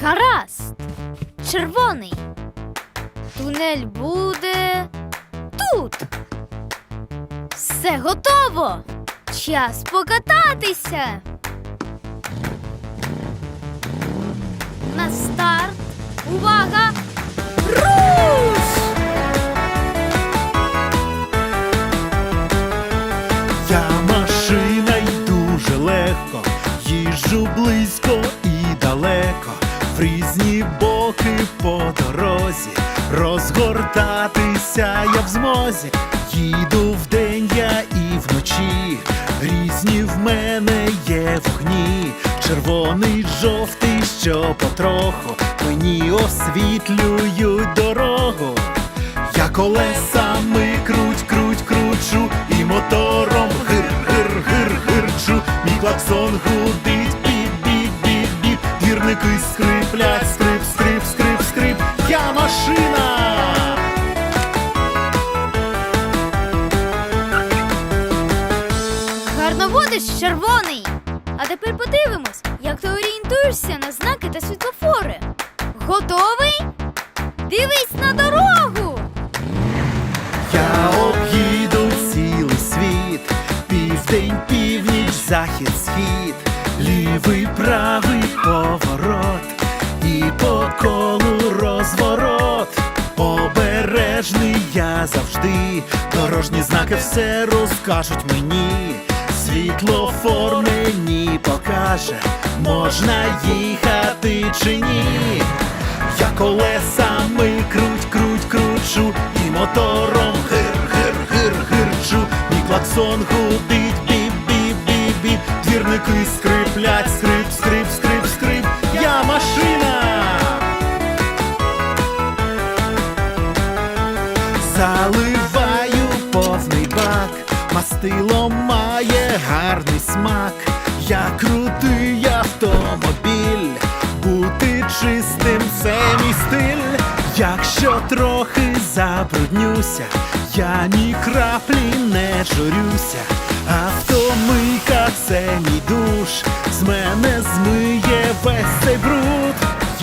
Гаразд. Червоний. Тунель буде тут. Все готово. Час покататися. На старт. Увага! Різні боки по дорозі, розгортатися я в змозі, їду вдень я і вночі, різні в мене є вогні, червоний, жовтий, що потроху. Мені освітлюють дорогу. Я колесами круть, круть, кручу. І мотором гир, гир, гир, гирчу. Мій клаксон гудить, скриплять, скрип, скрип, скрип, скрип. Я машина. Гарно водиш, червоний. А тепер подивимось, як ти орієнтуєшся на знаки та світлофори. Готовий? Дивись на дорогу! Я об'їду цілий світ, південь, північ, захід, схід, лівий, правий поворот, по колу розворот. Обережний я завжди, дорожні знаки все розкажуть мені. Світлофор мені покаже, можна їхати чи ні. Я колесами круть, круть, кручу і мотором гир, гир, гир, гирчу. Мій клаксон гудить, біп, біп, біп, біп. Двірники скриплять, скрип, Заливаю повний бак, мастило має гарний смак. Я крутий автомобіль, бути чистим це мій стиль. Якщо трохи забруднюся, я ні краплі не журюся. Автомийка це мій душ, з мене змиє весь цей бруд.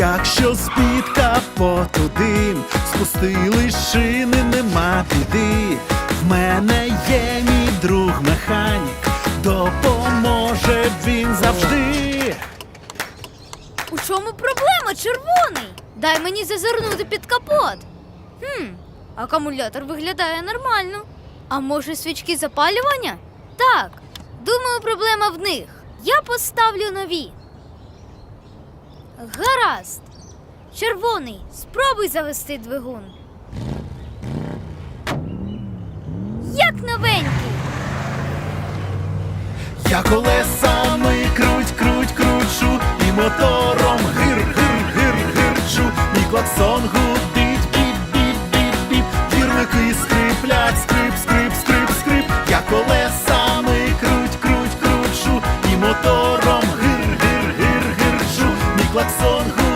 Якщо з-під капоту дим спустили шини, нема біди. В мене є мій друг механік, допоможе він завжди. У чому проблема, червоний? Дай мені зазирнути під капот. Хм, акумулятор виглядає нормально. А може свічки запалювання? Так, думаю, проблема в них. Я поставлю нові. Гаразд. Червоний, спробуй завести двигун. Як новенький. Я колесами круть, круть, кручу, і мотором клаксон гудить,